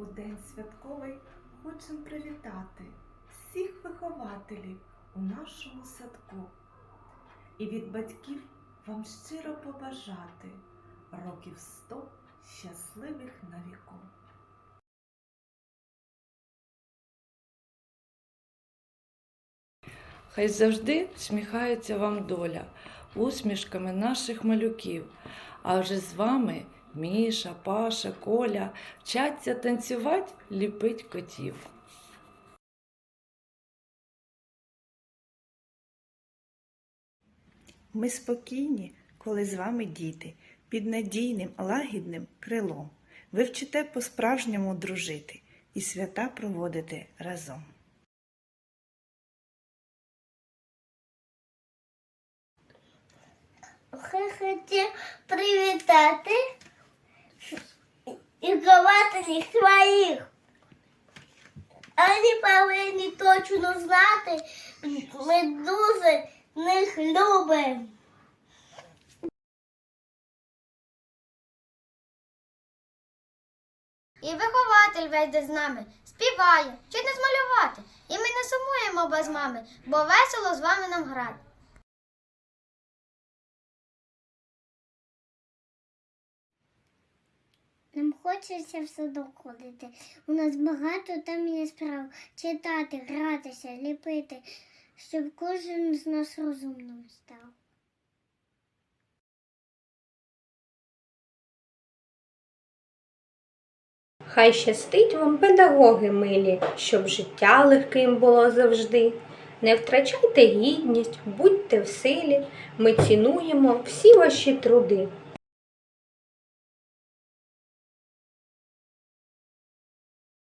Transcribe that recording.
У день святковий хочемо привітати всіх вихователів у нашому садку і від батьків вам щиро побажати років сто щасливих на віку. Хай завжди сміхається вам доля усмішками наших малюків. А вже з вами Міша, Паша, Коля вчаться танцювати, ліпить котів. Ми спокійні, коли з вами діти, під надійним, лагідним крилом. Ви вчите по-справжньому дружити і свята проводите разом. хотів привітати вихователів своїх. Вони повинні точно знати, ми дуже них любимо. І вихователь вийде з нами, співає, чи не змалювати. І ми не сумуємо без мами, бо весело з вами нам грати. Нам хочеться в садок ходити. У нас багато там є справ. Читати, гратися, ліпити, щоб кожен з нас розумним став. Хай щастить вам, педагоги милі, щоб життя легким було завжди. Не втрачайте гідність, будьте в силі, ми цінуємо всі ваші труди.